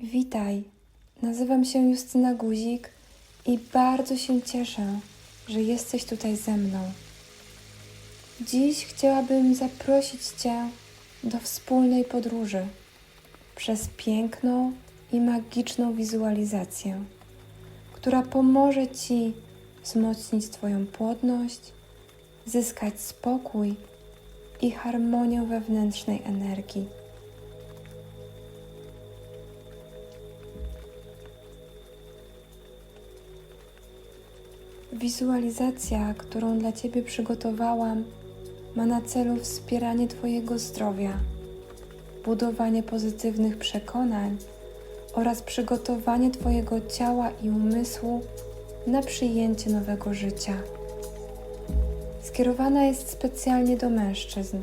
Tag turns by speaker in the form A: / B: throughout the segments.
A: Witaj, nazywam się Justyna Guzik i bardzo się cieszę, że jesteś tutaj ze mną. Dziś chciałabym zaprosić Cię do wspólnej podróży przez piękną i magiczną wizualizację, która pomoże Ci wzmocnić Twoją płodność, zyskać spokój i harmonię wewnętrznej energii. Wizualizacja, którą dla Ciebie przygotowałam, ma na celu wspieranie Twojego zdrowia, budowanie pozytywnych przekonań oraz przygotowanie Twojego ciała i umysłu na przyjęcie nowego życia. Skierowana jest specjalnie do mężczyzn,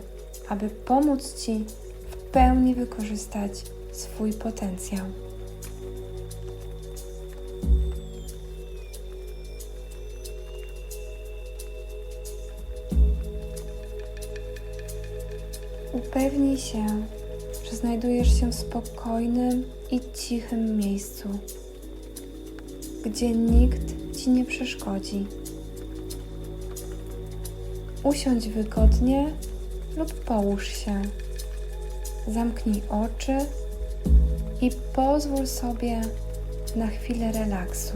A: aby pomóc Ci w pełni wykorzystać swój potencjał. Się, że znajdujesz się w spokojnym i cichym miejscu, gdzie nikt ci nie przeszkodzi. Usiądź wygodnie lub połóż się. Zamknij oczy i pozwól sobie na chwilę relaksu.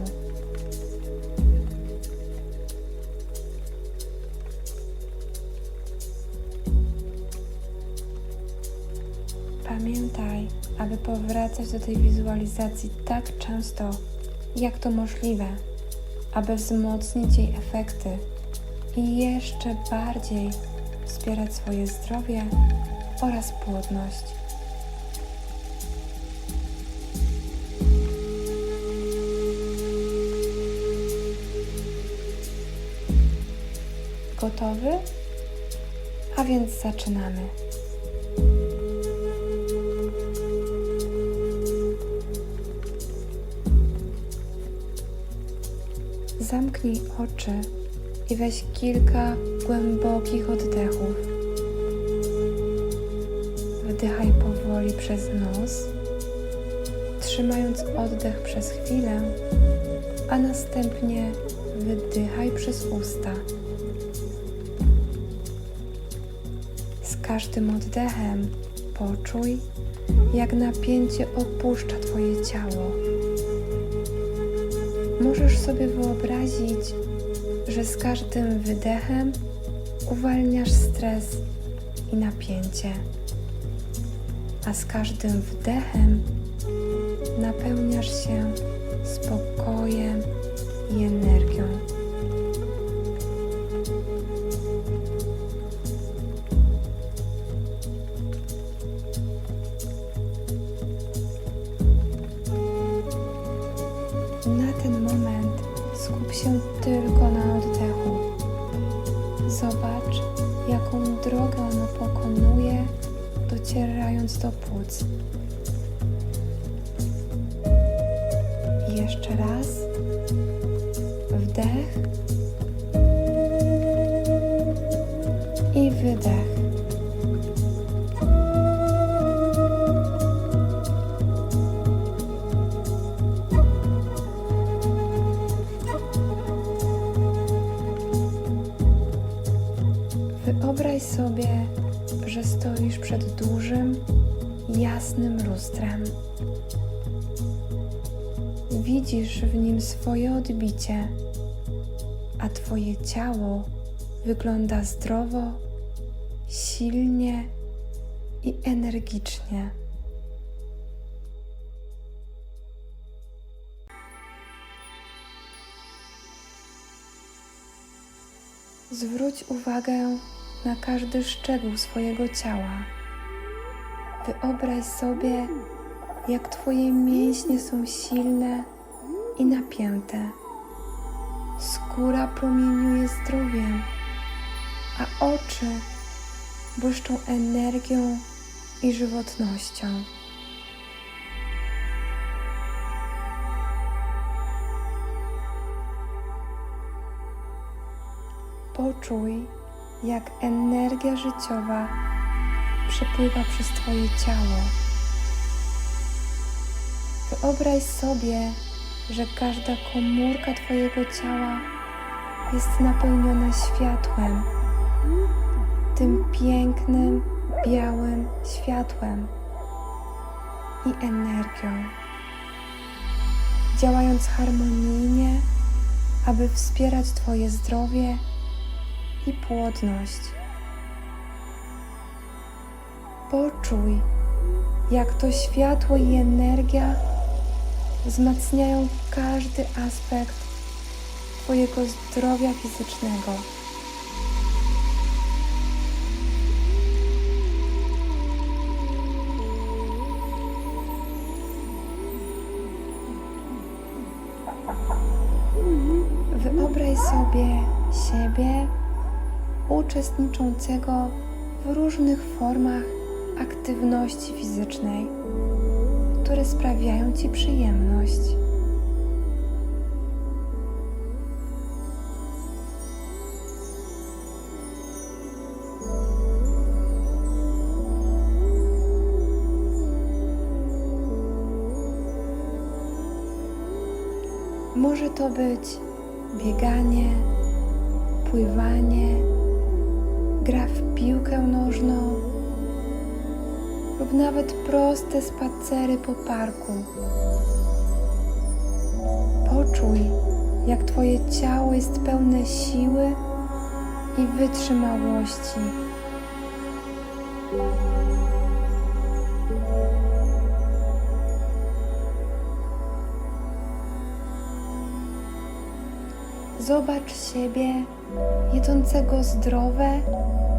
A: Do tej wizualizacji tak często, jak to możliwe, aby wzmocnić jej efekty i jeszcze bardziej wspierać swoje zdrowie oraz płodność. Gotowy? A więc zaczynamy. Zamknij oczy i weź kilka głębokich oddechów. Wdychaj powoli przez nos, trzymając oddech przez chwilę, a następnie wydychaj przez usta. Z każdym oddechem poczuj, jak napięcie opuszcza Twoje ciało. Możesz sobie wyobrazić, że z każdym wydechem uwalniasz stres i napięcie, a z każdym wdechem napełniasz się spokojem i energią. Na ten moment skup się tylko na oddechu. Zobacz, jaką drogę ono pokonuje, docierając do płuc. Jeszcze raz. Wdech i wydech. Dużym, jasnym lustrem. Widzisz w nim swoje odbicie, a Twoje ciało wygląda zdrowo, silnie i energicznie. Zwróć uwagę na każdy szczegół swojego ciała. Wyobraź sobie, jak Twoje mięśnie są silne i napięte. Skóra promieniuje zdrowiem, a oczy błyszczą energią i żywotnością. Poczuj, jak energia życiowa przepływa przez Twoje ciało. Wyobraź sobie, że każda komórka Twojego ciała jest napełniona światłem, tym pięknym, białym światłem i energią, działając harmonijnie, aby wspierać Twoje zdrowie i płodność. Poczuj, jak to światło i energia wzmacniają każdy aspekt Twojego zdrowia fizycznego. Wyobraź sobie siebie uczestniczącego w różnych formach aktywności fizycznej, które sprawiają Ci przyjemność. Może to być bieganie, pływanie, gra w piłkę nożną lub nawet proste spacery po parku. Poczuj, jak Twoje ciało jest pełne siły i wytrzymałości. Zobacz siebie jedzącego zdrowe,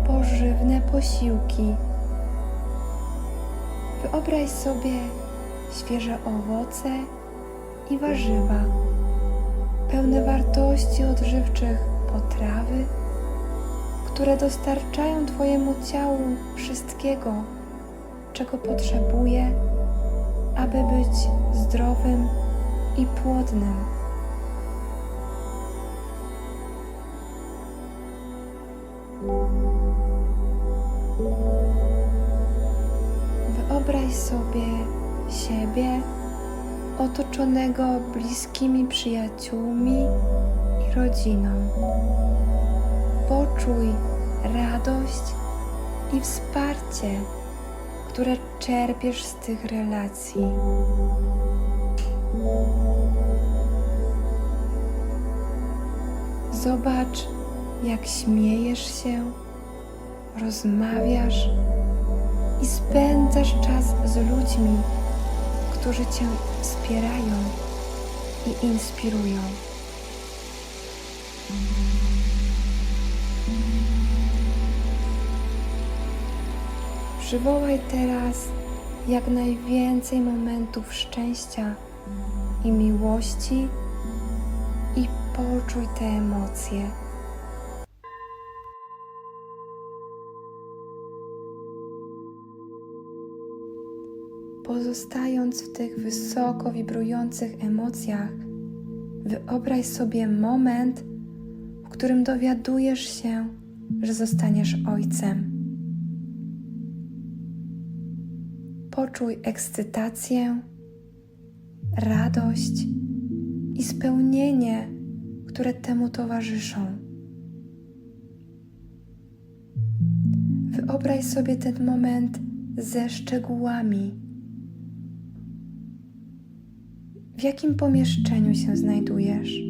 A: pożywne posiłki. Wyobraź sobie świeże owoce i warzywa, pełne wartości odżywczych potrawy, które dostarczają Twojemu ciału wszystkiego, czego potrzebuje, aby być zdrowym i płodnym. Sobie siebie otoczonego bliskimi przyjaciółmi i rodziną. Poczuj radość i wsparcie, które czerpiesz z tych relacji. Zobacz, jak śmiejesz się, rozmawiasz i spędzasz czas z ludźmi, którzy Cię wspierają i inspirują. Przywołaj teraz jak najwięcej momentów szczęścia i miłości i poczuj te emocje. Pozostając w tych wysoko wibrujących emocjach, wyobraź sobie moment, w którym dowiadujesz się, że zostaniesz ojcem. Poczuj ekscytację, radość i spełnienie, które temu towarzyszą. Wyobraź sobie ten moment ze szczegółami. W jakim pomieszczeniu się znajdujesz?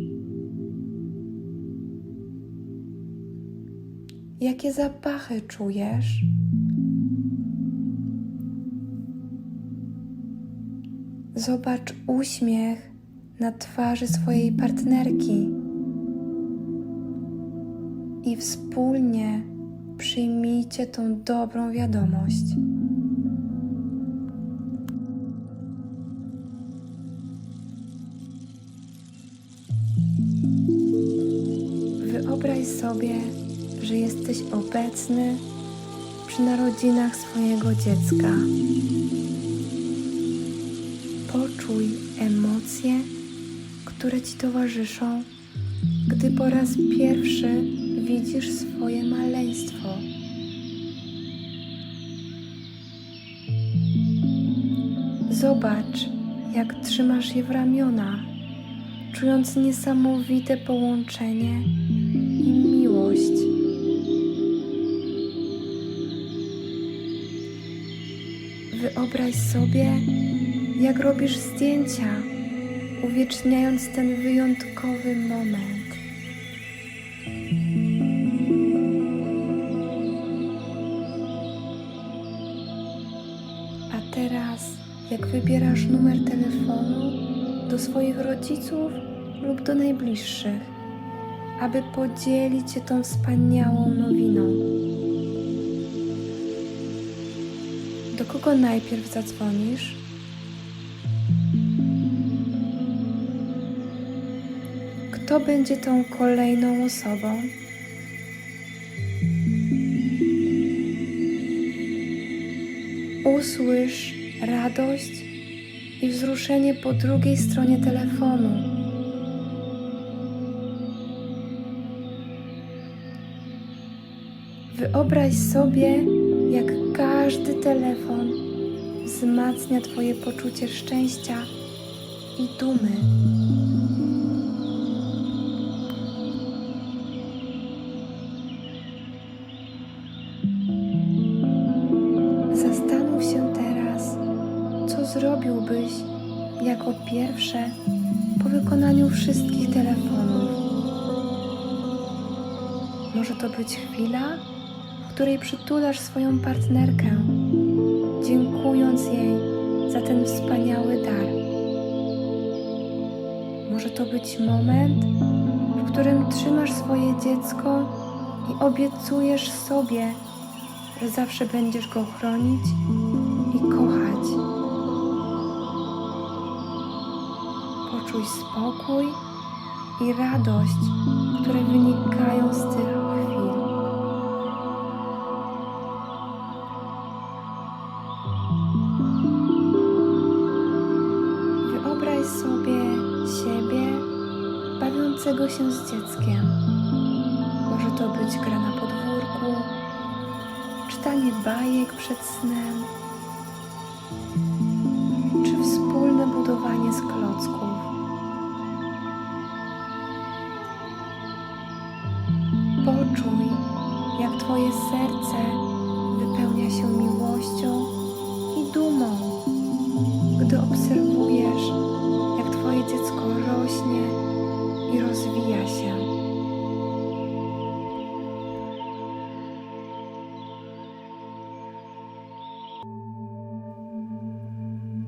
A: Jakie zapachy czujesz? Zobacz uśmiech na twarzy swojej partnerki i wspólnie przyjmijcie tą dobrą wiadomość. Obecny przy narodzinach swojego dziecka. Poczuj emocje, które ci towarzyszą, gdy po raz pierwszy widzisz swoje maleństwo. Zobacz, jak trzymasz je w ramiona, czując niesamowite połączenie i Wyobraź sobie, jak robisz zdjęcia, uwieczniając ten wyjątkowy moment. A teraz, jak wybierasz numer telefonu do swoich rodziców lub do najbliższych, aby podzielić się tą wspaniałą nowiną. Kogo najpierw zadzwonisz? Kto będzie tą kolejną osobą? Usłysz radość i wzruszenie po drugiej stronie telefonu. Wyobraź sobie, każdy telefon wzmacnia Twoje poczucie szczęścia i dumy. Zastanów się teraz, co zrobiłbyś jako pierwsze po wykonaniu wszystkich telefonów. Może to być chwila, której przytulasz swoją partnerkę, dziękując jej za ten wspaniały dar. Może to być moment, w którym trzymasz swoje dziecko i obiecujesz sobie, że zawsze będziesz go chronić i kochać. Poczuj spokój i radość, które wynikają z tych się z dzieckiem. Może to być gra na podwórku, czytanie bajek przed snem, czy wspólne budowanie z klocków. Poczuj, jak Twoje serce wypełnia się miłością i dumą, gdy obserwujesz, jak Twoje dziecko rośnie i rozwija się.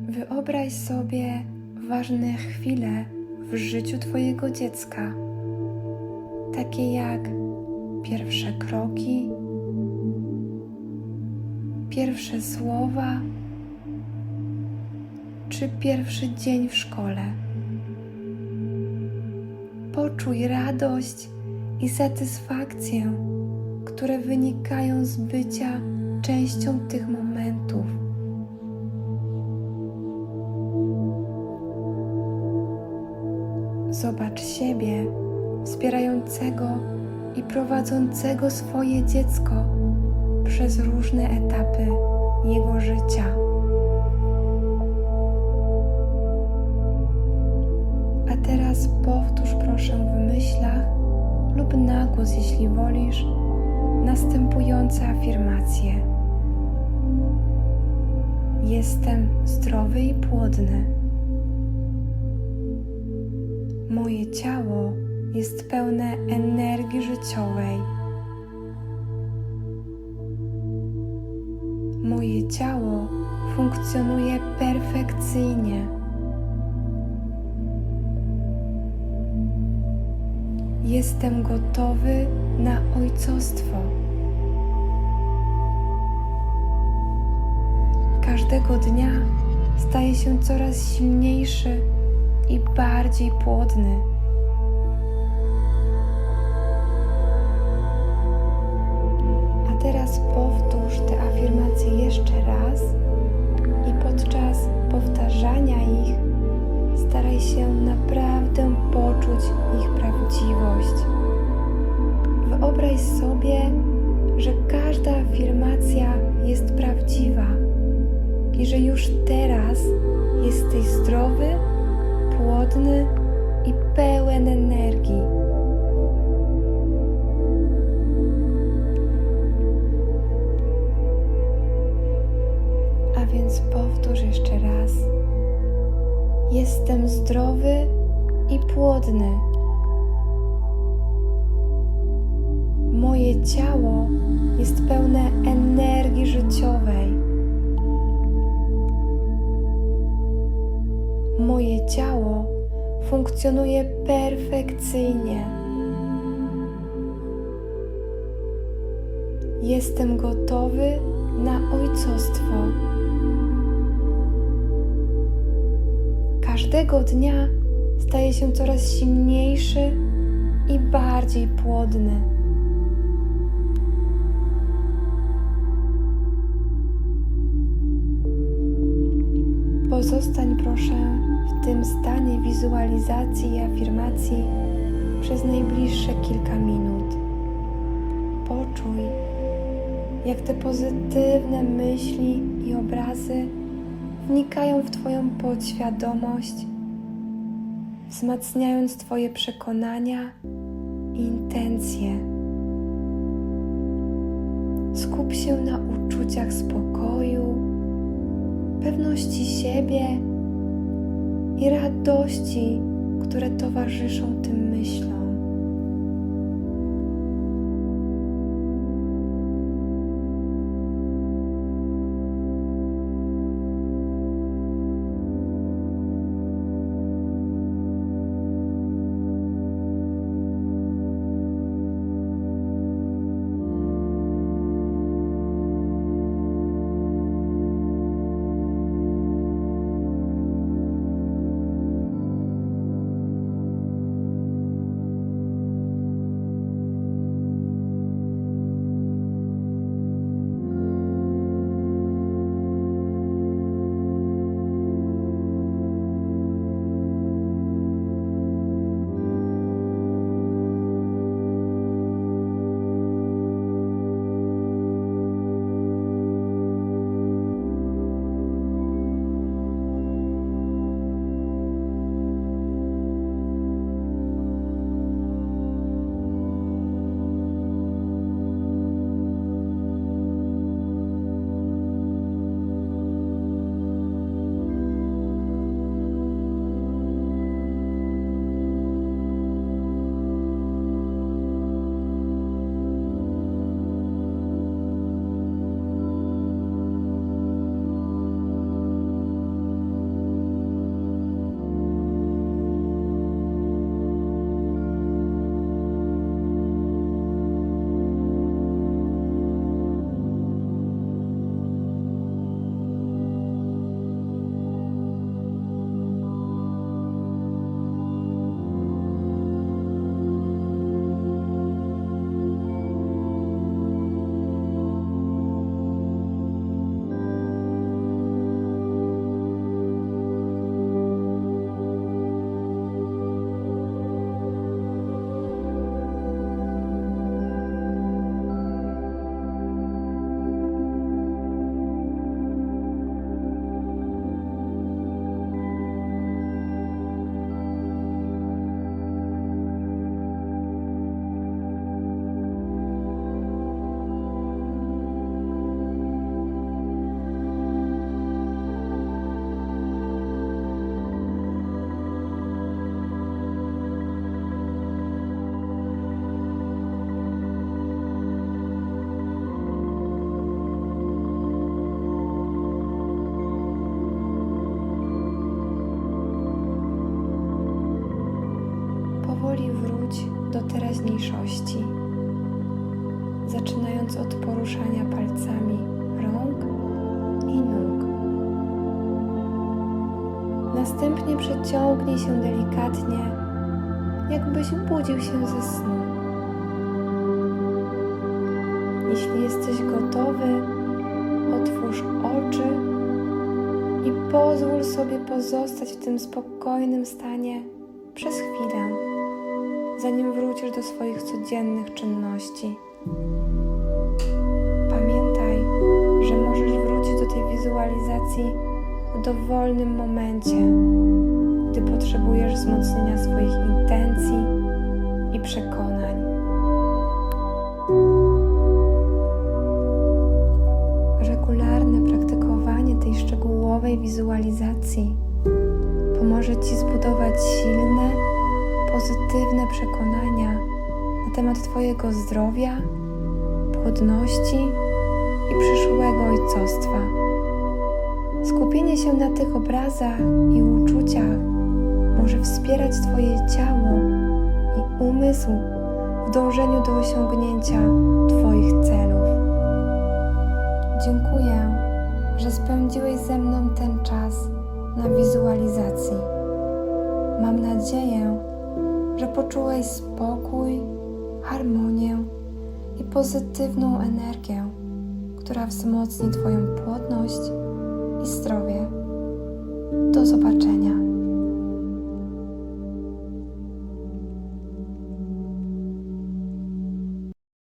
A: Wyobraź sobie ważne chwile w życiu Twojego dziecka, takie jak pierwsze kroki, pierwsze słowa czy pierwszy dzień w szkole. Poczuj radość i satysfakcję, które wynikają z bycia częścią tych momentów. Zobacz siebie wspierającego i prowadzącego swoje dziecko przez różne etapy jego życia. Jeśli wolisz, następujące afirmacje. Jestem zdrowy i płodny. Moje ciało jest pełne energii życiowej. Moje ciało funkcjonuje perfekcyjnie. Jestem gotowy na ojcostwo. Każdego dnia staję się coraz silniejszy i bardziej płodny. Więc powtórz jeszcze raz. Jestem zdrowy i płodny. Moje ciało jest pełne energii życiowej. Moje ciało funkcjonuje perfekcyjnie. Jestem gotowy na ojcostwo. Każdego dnia staję się coraz silniejszy i bardziej płodny. Pozostań proszę w tym stanie wizualizacji i afirmacji przez najbliższe kilka minut. Poczuj, jak te pozytywne myśli i obrazy wnikają w Twoją podświadomość, wzmacniając Twoje przekonania i intencje. Skup się na uczuciach spokoju, pewności siebie i radości, które towarzyszą tym myślom. Zaczynając od poruszania palcami rąk i nóg. Następnie przeciągnij się delikatnie, jakbyś budził się ze snu. Jeśli jesteś gotowy, otwórz oczy i pozwól sobie pozostać w tym spokojnym stanie przez chwilę, zanim wrócisz do swoich codziennych czynności. Pamiętaj, że możesz wrócić do tej wizualizacji w dowolnym momencie, gdy potrzebujesz wzmocnienia swoich intencji i przekonań. Regularne praktykowanie tej szczegółowej wizualizacji pomoże Ci zbudować silne, pozytywne przekonania na temat Twojego zdrowia, płodności i przyszłego ojcostwa. Skupienie się na tych obrazach i uczuciach może wspierać Twoje ciało i umysł w dążeniu do osiągnięcia Twoich celów. Dziękuję, że spędziłeś ze mną ten czas na wizualizacji. Mam nadzieję, że poczułeś spokój, harmonię i pozytywną energię, która wzmocni Twoją płodność i zdrowie. Do zobaczenia.